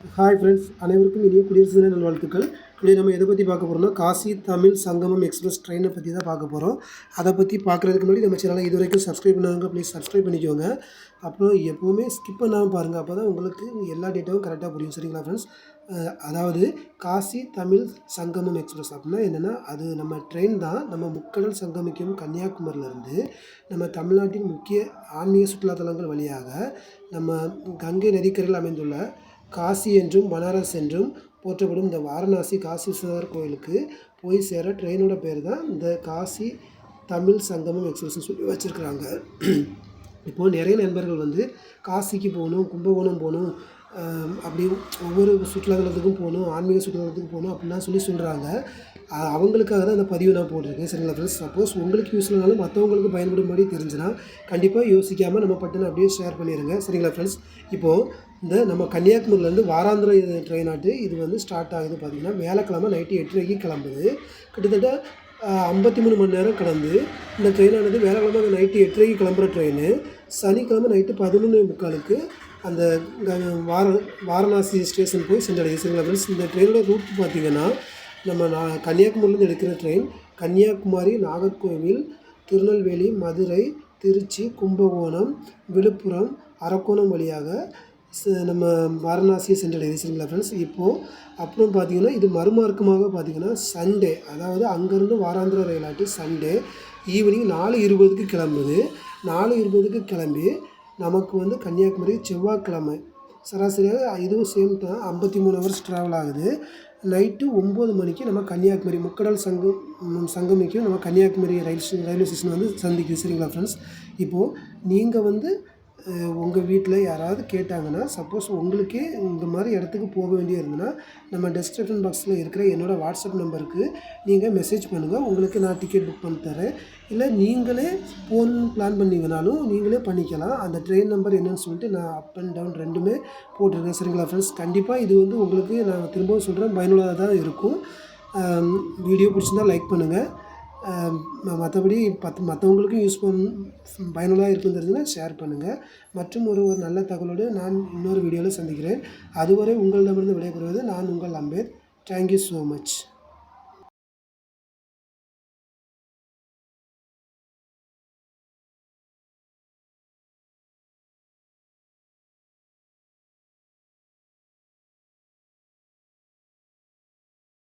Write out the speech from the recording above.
Hi friends அனைவருக்கும் இனிய குடியரசு தின நல்வாழ்த்துக்கள். இப்படி நம்ம எதை பற்றி பார்க்க போகிறோம்னா காசி தமிழ் சங்கமம் எக்ஸ்பிரஸ் ட்ரெயினை பற்றி தான் பார்க்க போகிறோம் அதை பற்றி பார்க்குறதுக்கு முன்னாடி நம்ம சேனலை இது வரைக்கும் சப்ஸ்கிரைப் பண்ணாங்க ப்ளீஸ் சப்ஸ்கிரைப் பண்ணிக்கோங்க. அப்புறம் எப்போவுமே ஸ்கிப் பண்ணாமல் பாருங்கள் அப்போ தான் உங்களுக்கு எல்லா டேட்டாவும் கரெக்டாக புரியும். சரிங்களா ஃப்ரெண்ட்ஸ் அதாவது காசி தமிழ் சங்கமம் எக்ஸ்பிரஸ் அப்படின்னா என்னென்னா அது நம்ம ட்ரெயின் தான். நம்ம முக்கடல் சங்கமிக்கும் கன்னியாகுமரியிலேருந்து நம்ம தமிழ்நாட்டின் முக்கிய ஆன்மீக சுற்றுலாத்தலங்கள் வழியாக நம்ம கங்கை நதிக்கரையில் அமைந்துள்ள காசி என்றும் பனாரஸ் என்றும் போற்றப்படும் இந்த வாரணாசி காசி விஸ்வநாதர் கோயிலுக்கு போய் சேர ட்ரெயினோட பேர் தான் இந்த காசி தமிழ் சங்கமம் எக்ஸ்பிரஸ்னு சொல்லி வச்சுருக்குறாங்க. இப்போது நிறைய நண்பர்கள் வந்து காசிக்கு போகணும் கும்பகோணம் போகணும் அப்படி ஒவ்வொரு சுற்றுலாத்தலத்துக்கும் போகணும் ஆன்மீக சுற்றுலாத்தலத்துக்கு போகணும் அப்படிலாம் சொல்லி சொல்கிறாங்க அவங்களுக்காக தான் அந்த பதிவு நான் போட்டிருக்கேன் சரிங்களா ஃப்ரெண்ட்ஸ் சப்போஸ் உங்களுக்கு யூஸ் இல்லைனாலும் மற்றவங்களுக்கு பயன்படும்படி தெரிஞ்சுனா கண்டிப்பாக யோசிக்காமல் நம்ம பட்டுன்னு அப்படியே ஷேர் பண்ணிடுங்க சரிங்களா ஃப்ரெண்ட்ஸ் இப்போது இந்த நம்ம கன்னியாகுமரியிலேருந்து வாராந்திர ட்ரெயின் ஆட்டு இது வந்து ஸ்டார்ட் ஆகுது பார்த்திங்கன்னா வேலைக்கிழமை நைட்டு எட்டு வரைக்கும் கிளம்புது. கிட்டத்தட்ட ஐம்பத்தி மூணு மணி நேரம் கடந்து இந்த ட்ரெயினானது வேலைக்கிழமை நைட்டு எட்டரைக்கு கிளம்புற ட்ரெயின். சனிக்கிழமை நைட்டு பதினொன்று முக்காலுக்கு அந்த க- வார வாரணாசி ஸ்டேஷன் போய் சென்றடைய சரிங்களா ஃப்ரெண்ட்ஸ் இந்த ட்ரெயினோட ரூட் பார்த்திங்கன்னா நம்ம நான் கன்னியாகுமரியிலேருந்து எடுக்கிற ட்ரெயின் கன்னியாகுமரி நாகர்கோவில் திருநெல்வேலி மதுரை திருச்சி கும்பகோணம் விழுப்புரம் அரக்கோணம் வழியாக நம்ம வாரணாசியை சென்றடையுது சரிங்களா ஃப்ரெண்ட்ஸ் இப்போது அப்புறம் பார்த்தீங்கன்னா இது மறுமார்க்கமாக பார்த்தீங்கன்னா சண்டே அதாவது அங்கேருந்து வாராந்திர ரயிலாட்டி சண்டே ஈவினிங் நாலு இருபதுக்கு கிளம்புது. நாலு இருபதுக்கு கிளம்பி நமக்கு வந்து கன்னியாகுமரி செவ்வாய்க்கிழமை சராசரியாக இதுவும் சேம் தான் ஐம்பத்தி மூணு ஹவர்ஸ் ட்ராவல் ஆகுது. நைட்டு ஒம்பது மணிக்கு நம்ம கன்னியாகுமரி முக்கடல் சங்கம் சங்கமிக்கும் நம்ம கன்னியாகுமரி ரயில் ரயில்வே ஸ்டேஷன் வந்து சந்திக்குது சரிங்களா ஃப்ரெண்ட்ஸ் இப்போது நீங்கள் வந்து உங்கள் வீட்டில் யாராவது கேட்டாங்கன்னா சப்போஸ் உங்களுக்கே இந்த மாதிரி இடத்துக்கு போக வேண்டிய இருந்ததுன்னா நம்ம டெஸ்கிரிப்ஷன் பாக்ஸில் இருக்கிற என்னோடய வாட்ஸ்அப் நம்பருக்கு நீங்கள் மெசேஜ் பண்ணுங்கள் உங்களுக்கு நான் டிக்கெட் புக் பண்ணி தரேன். இல்லை நீங்களே ஃபோன் பிளான் பண்ணிங்கனாலும் நீங்களே பண்ணிக்கலாம். அந்த ட்ரெயின் நம்பர் என்னன்னு சொல்லிட்டு நான் அப் அண்ட் டவுன் ரெண்டுமே போட்டிருக்கேன். சரிங்களா ஃப்ரெண்ட்ஸ் கண்டிப்பாக இது வந்து உங்களுக்கு நான் திரும்பவும் சொல்கிறேன் பயனுள்ளதாக தான் இருக்கும். வீடியோ பிடிச்சிருந்தால் லைக் பண்ணுங்கள் மற்றபடி பத் மற்றவங்களுக்கும் யூஸ் பண் பயனுள்ளதாக இருக்குன்னு ஷேர் பண்ணுங்கள் மற்றும் ஒரு ஒரு நல்ல தகவலோடு நான் இன்னொரு வீடியோவில் சந்திக்கிறேன். அதுவரை உங்களிடமிருந்து விடைபெறுவது நான் உங்கள் அம்பேத். Thank you so much